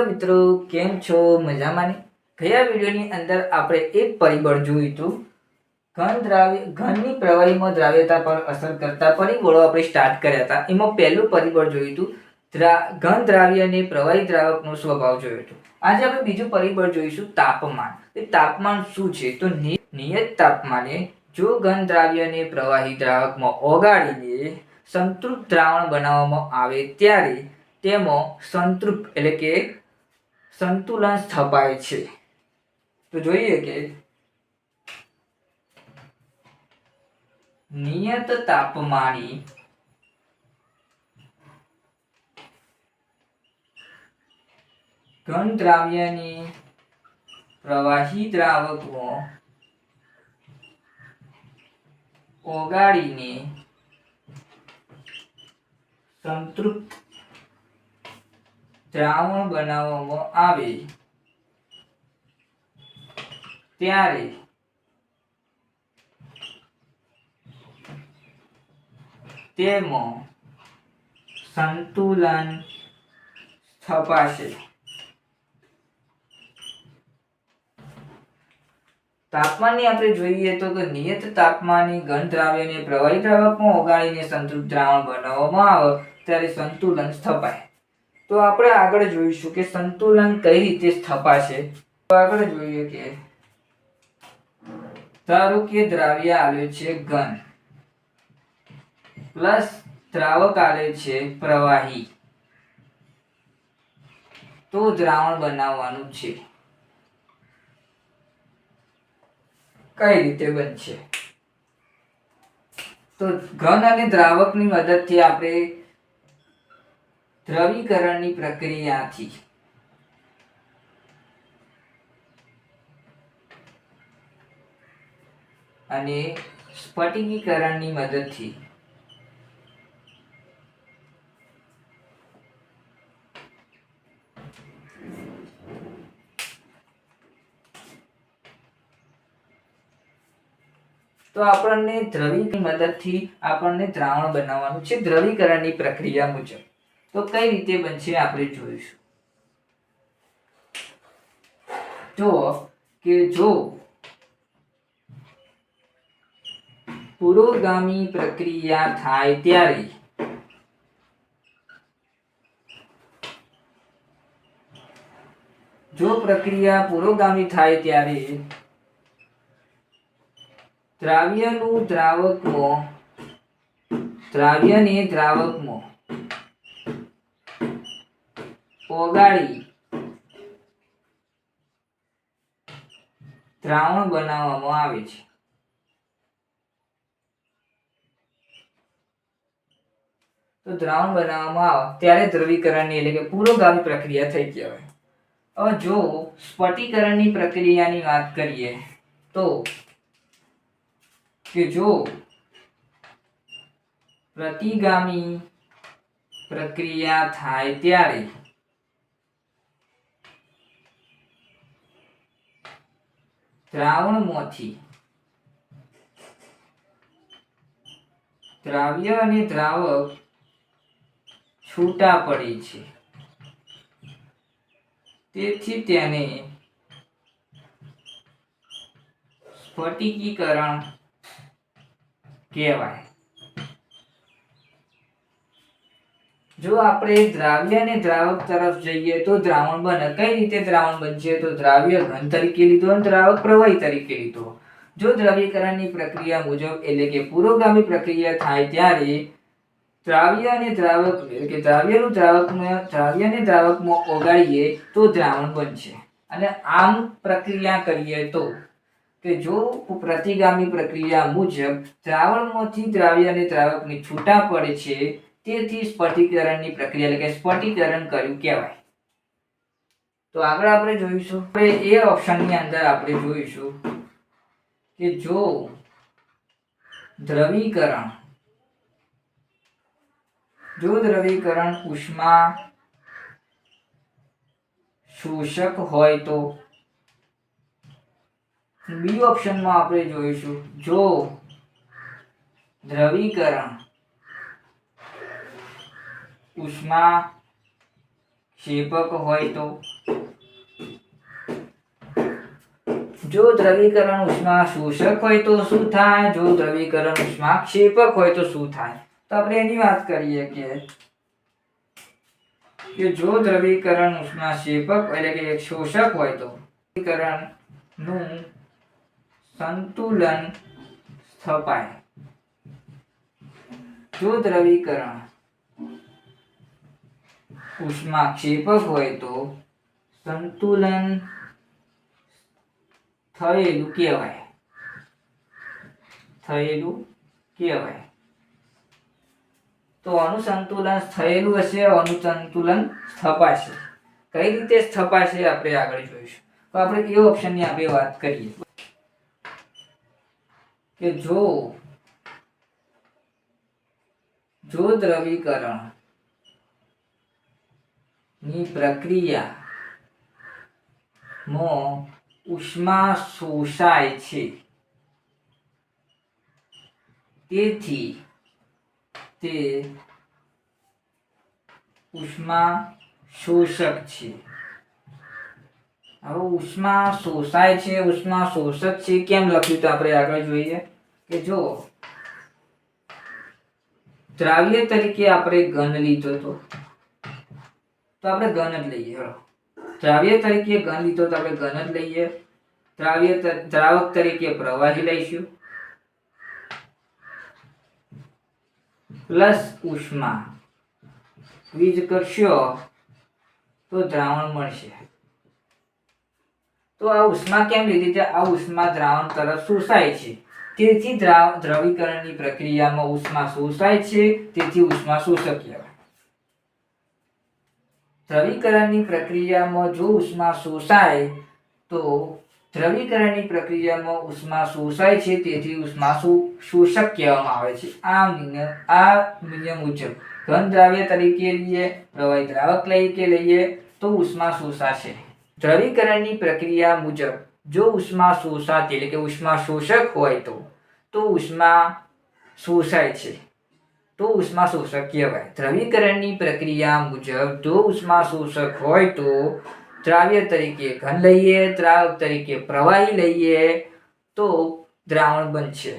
Hello મિત્રો, કેમ છો? મજામાં ને ગયા વિડીયોની અંદર આપણે એક પરિબળ જોયું હતું. ઘન દ્રાવ્ય, ઘનની પ્રવાહીમાં દ્રાવ્યતા પર અસર કરતા પરિબળો આપણે સ્ટાર્ટ કર્યા હતા. એમાં પહેલું પરિબળ જોયું હતું ઘન દ્રાવ્ય અને પ્રવાહી દ્રાવકનો સ્વભાવ જોયો હતો. આજે આપણે બીજું પરિબળ જોઈશું, તાપમાન. એ તાપમાન શું છે? તો નિયત તાપમાને જો ઘન દ્રાવ્યને પ્રવાહી દ્રાવકમાં ઓગાળીને સંતૃપ્ત દ્રાવણ બનાવવામાં આવે ત્યારે તેમાં સંતૃપ્ત એટલે કે સંતુલન સ્થપાય છે. તો જોઈએ કે નિયત તાપમાની ઘન દ્રાવ્યની પ્રવાહી દ્રાવકો ઓગાળીને સંતૃપ્ત દ્રાવણ બનાવવામાં આવે. ત્યારે તેમાં સંતુલન સ્થપાશે. તાપમાનની આપણે જોઈએ તો કે નિયત તાપમાનની ઘન દ્રાવ્યને પ્રવાહી દ્રાવકમાં ઓગાળીને સંતૃપ્ત દ્રાવણ બનાવવામાં આવે, ત્યારે સંતુલન સ્થપાય. તો આપણે આગળ જોઈશું કે સંતુલન કઈ રીતે સ્થપાશે. તો આગળ જોઈએ કે ધારો કે દ્રાવ્ય આવે છે ઘન. પ્લસ દ્રાવક આવે છે પ્રવાહી. તો દ્રાવણ બનાવવાનું છે. કઈ રીતે બનશે? તો ઘન અને દ્રાવકની મદદથી આપણે દ્રવીકરણની પ્રક્રિયાથી. અને સ્ફટિકીકરણની મદદથી. તો આપણને દ્રવીની મદદથી આપણને દ્રાવણ બનાવવાનું છે. દ્રવીકરણની પ્રક્રિયા મુજબ. તો કઈ રીતે બનશે આપણે જોઈશું. જો કે જો પુરોગામી પ્રક્રિયા થાય ત્યારે જો પ્રક્રિયા પુરોગામી થાય ત્યારે દ્રાવ્યનું દ્રાવકમાં દ્રાવ્યને દ્રાવકમાં ઓગાળી. દ્રાવણ બનાવવામાં આવે છે. તો દ્રાવણ બનાવવામાં આવે, ત્યારે દ્રવીકરણની એટલે કે પૂરોગામી પ્રક્રિયા થઈ કહેવાય હવે જો સ્ફટિકરણની પ્રક્રિયાની વાત કરીએ, તો કે જો પ્રતિગામી પ્રક્રિયા થાય ત્યારે દ્રાવણમાંથી. દ્રાવ્ય અને દ્રાવક છૂટા પડે છે. તેથી તેને સ્ફટિકીકરણ કહેવાય. જો આપણે દ્રાવ્ય અને દ્રાવક તરફ જઈએ તો દ્રાવણ બને. કઈ રીતે દ્રાવણ બનશે? તો દ્રાવ્ય ઘન તરીકે લીધો અને દ્રાવક પ્રવાહી તરીકે લીધો. જો દ્રવ્યકરણની પ્રક્રિયા મુજબ એટલે કે પુરોગામી પ્રક્રિયા થાય ત્યારે દ્રાવ્ય અને દ્રાવક એટલે કે દ્રાવ્યનું દ્રાવકમાં દ્રાવ્ય અને દ્રાવકમાં ઓગાળીએ તો દ્રાવણ બનશે. અને આમ પ્રક્રિયા કરીએ તો કે જો પ્રતિગામી પ્રક્રિયા મુજબ દ્રાવણમાંથી દ્રાવ્ય અને દ્રાવકની છૂટા પડે છે તેથી સ્ફટિકીકરણની પ્રક્રિયા એટલે કે સ્ફટિકીકરણ કર્યું કહેવાય. તો આગળ આપણે જોઈશું. એ ઓપ્શનની અંદર આપણે જોઈશું કે જો દ્રવીકરણ જો દ્રવીકરણ ઉષ્મા શોષક હોય તો બી ઓપ્શનમાં આપણે જોઈશું. જો દ્રવીકરણ ઉષ્મા ક્ષેપક હોય તો? જો દ્રવીકરણ ઉષ્મા શોષક હોય તો શું થાય? જો દ્રવીકરણ ઉષ્મા ક્ષેપક હોય તો શું થાય? તો આપણે એની વાત કરીએ કે કે જો દ્રવીકરણ ઉષ્મા ક્ષેપક એટલે કે શોષક હોય તો દ્રવીકરણનું સંતુલન સ્થપાય. જો દ્રવીકરણ ઉષ્મા હોય તો સંતુલન થયેલું કહેવાય. થયેલું કહેવાય. તો અનુસંતુલન થયેલું હશે, અનુસંતુલન સ્થપાશે. કઈ રીતે સ્થપાશે આપણે આગળ જોઈશું. તો આપણે એ ઓપ્શનની આપણે વાત કરીએ. કે જો જો દ્રવીકરણ ની પ્રક્રિયા ઉષ્મા શોષાય છે. તેથી તે ઉષ્મા શોષક છે. હવે ઉષ્મા શોષાય છે, ઉષ્મા શોષક છે, કેમ લખ્યું તો આપણે આગળ જોઈએ? કે જો દ્રાવ્ય તરીકે આપણે ઘન લીધો તો તો આપણે ઘન જ લઈએ દ્રાવ્ય તરીકે ઘન લીધો તો આપણે ઘન જ લઈએ. દ્રાવ્ય દ્રાવક તરીકે પ્રવાહી લઈશું. પ્લસ ઉષ્મા. વીજ કરશો તો દ્રાવણ મળશે. તો આ ઉષ્મા કેમ લીધી? છે આ ઉષ્મા દ્રાવણ તરફ શોષાય છે. તેથી દ્રાવ, દ્રવીકરણની પ્રક્રિયામાં ઉષ્મા શોષાય છે. તેથી ઉષ્મા શોષક કહેવાય. દ્રવીકરણની પ્રક્રિયામાં જો ઉષ્મા શોષાય, તો દ્રવીકરણની પ્રક્રિયામાં ઉષ્મા શોષાય છે, તેથી ઉષ્મા શોષક કહેવામાં આવે છે. આ નિયમ આ નિયમ મુજબ ઘન દ્રાવ્ય તરીકે લઈએ, પ્રવાહી દ્રાવક તરીકે લઈએ, તો ઉષ્મા શોષાશે. દ્રવીકરણની પ્રક્રિયા મુજબ જો ઉષ્મા શોષાતી, એટલે કે ઉષ્મા શોષક હોય તો તો ઉષ્મા શોષાય છે. તો ઉષ્મા શોષક કહેવાય. દ્રવીકરણની પ્રક્રિયા મુજબ જો ઉષ્મા શોષક હોય તો દ્રાવ્ય તરીકે ઘન લઈએ દ્રાવક તરીકે પ્રવાહી લઈએ તો દ્રાવણ બનશે.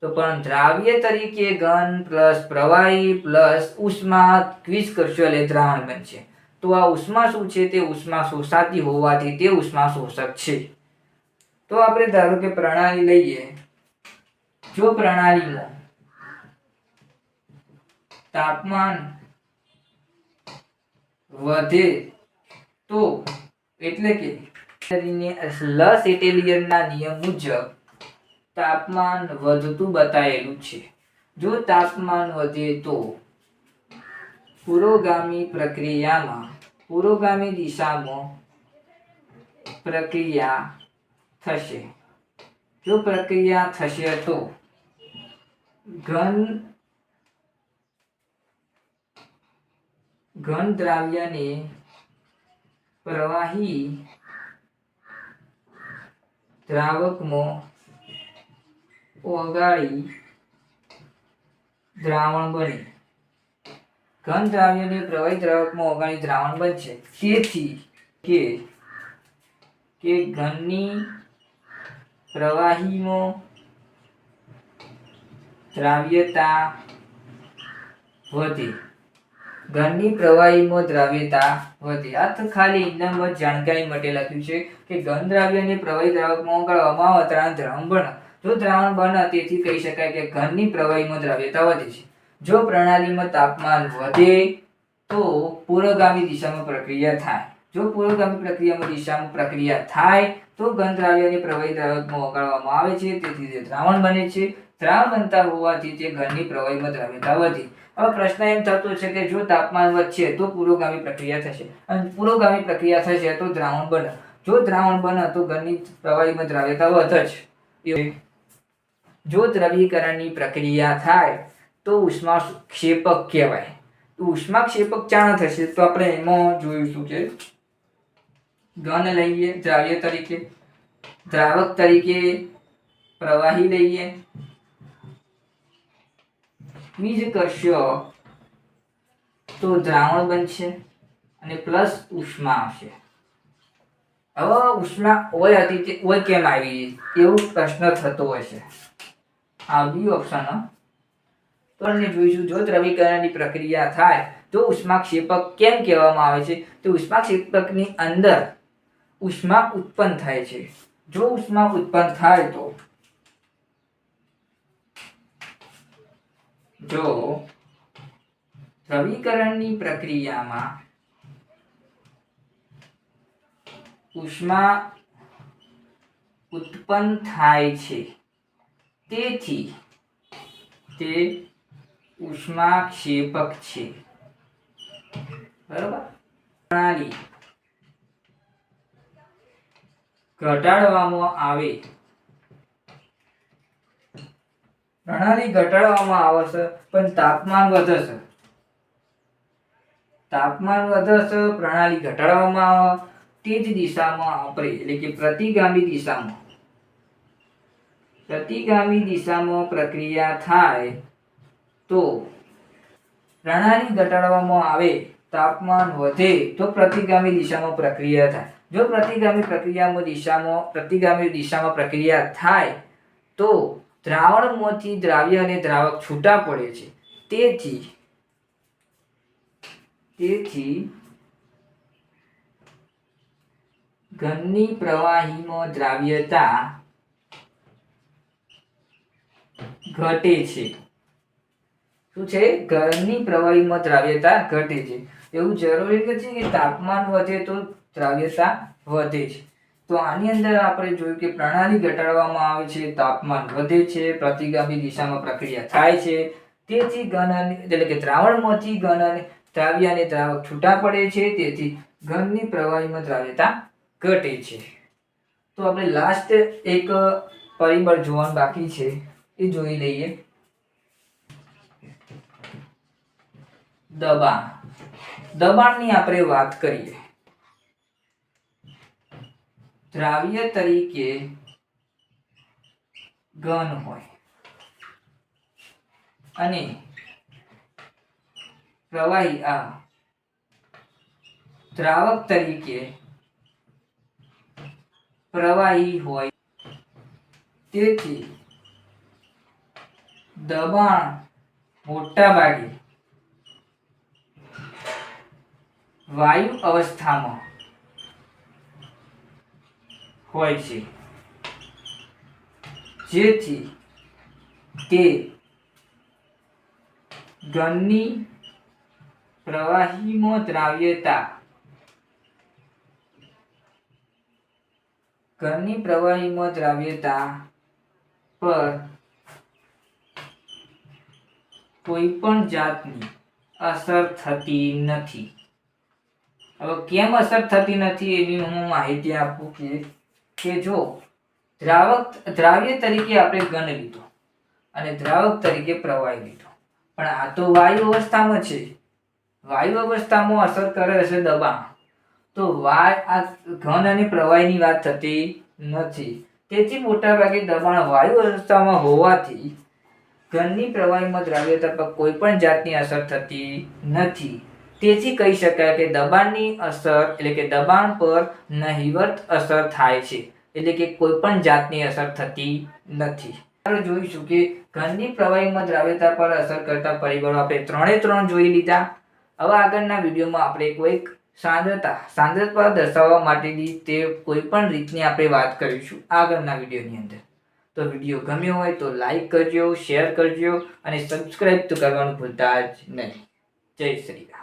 તો પણ દ્રાવ્ય તરીકે ઘન પ્લસ પ્રવાહી પ્લસ ઉષ્મા ક્વિઝ કરશો એટલે દ્રાવણ બનશે. તો આ ઉષ્મા શું છે? તે ઉષ્મા શોષાતી હોવાથી તે ઉષ્મા શોષક છે. તો આપણે ધારો કે પ્રણાલી લઈએ. જો પ્રણાલીમાં તાપમાન વધે તો એટલે કે લસ એટેલિયરના નિયમ મુજબ તાપમાન વધતું બતાવેલું છે. જો તાપમાન વધે તો પુરોગામી પ્રક્રિયામાં, પુરોગામી દિશામાં પ્રક્રિયા થશે. જો પ્રક્રિયા થશે તો ઘન ઘન દ્રાવ્યને પ્રવાહી દ્રાવકમાં ઓગાળી દ્રાવણ બને. ઘન દ્રાવ્યને પ્રવાહી દ્રાવકમાં ઓગાળી દ્રાવણ બનશે. તેથી કે કે ઘનની પ્રવાહીમાં દ્રાવ્યતા વધે. ઘનની પ્રવાહીમાં દ્રાવ્યતા વધે. આ તો ખાલી ઇનામત જાણકારી માટે લખ્યું છે કે ઘન દ્રાવ્યને પ્રવાહી દ્રાવકમાં ઓગાળવામાં આવે દ્રવણ બને. જો દ્રાવણ બને, તેથી કહી શકાય કે ઘનની પ્રવાહીમાં દ્રાવ્યતા વધે છે. જો પ્રણાલીમાં તાપમાન વધે, તો પૂર્વગામી દિશામાં પ્રક્રિયા થાય. જો પૂર્વગામી પ્રક્રિયામાં દિશામાં પ્રક્રિયા થાય, તો ઘન દ્રાવ્યને પ્રવાહી દ્રાવકમાં ઓગાળવામાં આવે છે. તેથી તે દ્રાવણ બને છે. દ્રાવણ બનતા હોવાથી તે ઘનની પ્રવાહીમાં દ્રાવ્યતા વધી હવે પ્રશ્ન એમ થતો છે કે જો તાપમાન વધશે તો પુરોગામી પ્રક્રિયા થશે. અને પુરોગામી પ્રક્રિયા થશે તો દ્રાવણ બને. જો દ્રાવણ બને તો ઘનની પ્રવાહીમાં દ્રાવ્યતા વધે જ. દ્રવીકરણની પ્રક્રિયા થાય તો ઉષ્મા ક્ષેપક કહેવાય. ઉષ્મા ક્ષેપક ચાણ થશે તો આપણે એમાં જોઈશું કે ઘન લઈએ, દ્રાવ્ય તરીકે. દ્રાવક તરીકે પ્રવાહી લઈએ. બીજ કરશો તો દ્રાવણ બનશે અને પ્લસ ઉષ્મા આવશે. હવે ઉષ્મા ઓય હતી તે ઓય કેમ આવી? એવું પ્રશ્ન થતો હશે આ બી ઓપ્શન તો આપણે જોઈશું, જો દ્રવીકરણની પ્રક્રિયા થાય, તો ઉષ્માક્ષેપક કેમ કહેવામાં આવે છે? તો ઉષ્માક્ષેપકની અંદર ઉષ્મા ઉત્પન્ન થાય છે. જો ઉષ્મા ઉત્પન્ન થાય તો જો દ્રવીકરણની પ્રક્રિયામાં ઉષ્મા ઉત્પન્ન થાય છે, તેથી તે ઉષ્માક્ષેપક છે. બરોબર? પ્રણાલી ઘટાડવામાં આવે પ્રણાલી ઘટાડવામાં આવે છે, પણ તાપમાન વધે છે. તાપમાન વધે પ્રણાલી ઘટાડવામાં આવે, તે જ દિશામાં આપણે, એટલે કે પ્રતિગામી દિશામાં. પ્રતિગામી દિશામાં પ્રક્રિયા થાય તો પ્રણાલી ઘટાડવામાં આવે, તાપમાન વધે તો પ્રતિગામી દિશામાં પ્રક્રિયા થાય. જો પ્રતિગામી પ્રક્રિયામાં દિશામાં, પ્રતિગામી દિશામાં પ્રક્રિયા થાય, તો દ્રાવણમાંથી દ્રાવ્ય અને દ્રાવક છૂટા પડે છે. તેથી તેથી ઘનની પ્રવાહીમાં દ્રાવ્યતા ઘટે છે. શું છે? ઘરની પ્રવાહીમાં દ્રાવ્યતા ઘટે છે. એવું જરૂરી નથી કે તાપમાન વધે તો દ્રાવ્યતા વધે છે. તો આની અંદર આપણે જોયું કે પ્રણાલી ઘટાડવામાં આવે છે, તાપમાન વધે છે, પ્રતિગામી દિશામાં પ્રક્રિયા થાય છે. તેથી ઘન એટલે કે દ્રાવણમાંથી ઘન અને દ્રાવ્ય અને દ્રાવક છૂટા પડે છે, તેથી ઘનની પ્રવાહીમાં દ્રાવ્યતા ઘટે છે. તો આપણે લાસ્ટ એક પરિબળ જોવાનું બાકી છે, એ જોઈ લઈએ. દબાણ. દબાણની આપણે વાત કરીએ. દ્રાવ્ય તરીકે ઘન હોય. અને પ્રવાહી આ દ્રાવક તરીકે પ્રવાહી હોય. તેથી દબાણ મોટા ભાગે વાયુ અવસ્થામાં હોય છે. જેથી તે ઘનની પ્રવાહીમાં દ્રાવ્યતા ઘનની પ્રવાહીમાં દ્રાવ્યતા પર કોઈ પણ જાતની અસર થતી નથી. હવે કેમ અસર થતી નથી એની હું માહિતી આપું કે કે જો દ્રાવક, દ્રાવ્ય તરીકે આપણે ઘન લીધો અને દ્રાવક તરીકે પ્રવાહી લીધો. પણ આ તો વાયુ અવસ્થામાં છે. વાયુ અવસ્થામાં અસર કરે છે દબાણ. તો વાય, આ ઘન અને પ્રવાહીની વાત થતી નથી. તેથી મોટાભાગે દબાણ વાયુ અવસ્થામાં હોવાથી ઘનની પ્રવાહીમાં દ્રાવ્યતા પર કોઈ પણ જાતની અસર થતી નથી. તેથી કહી શકાય કે દબાણની અસર, એટલે કે દબાણ પર નહિવત અસર થાય છે. એટલે કે કોઈ પણ જાતની અસર થતી નથી. આપણે જોઈશું કે ઘનની પ્રવાહીમાં દ્રાવ્યતા પર અસર કરતા પરિબળો આપણે ત્રણે ત્રણ જોઈ લીધા. હવે આગળના વિડીયોમાં આપણે કોઈક સાંદ્રતા સાંદ્રતા દર્શાવવા માટેની તે કોઈ પણ રીતની આપણે વાત કરીશું આગળના વિડીયોની અંદર. તો વીડિયો ગમ્યો હોય તો લાઈક કરજો, શેર કરજો અને સબસ્ક્રાઈબ તો કરવાનું ભૂલતા જ નહીં. જય શ્રી રામ.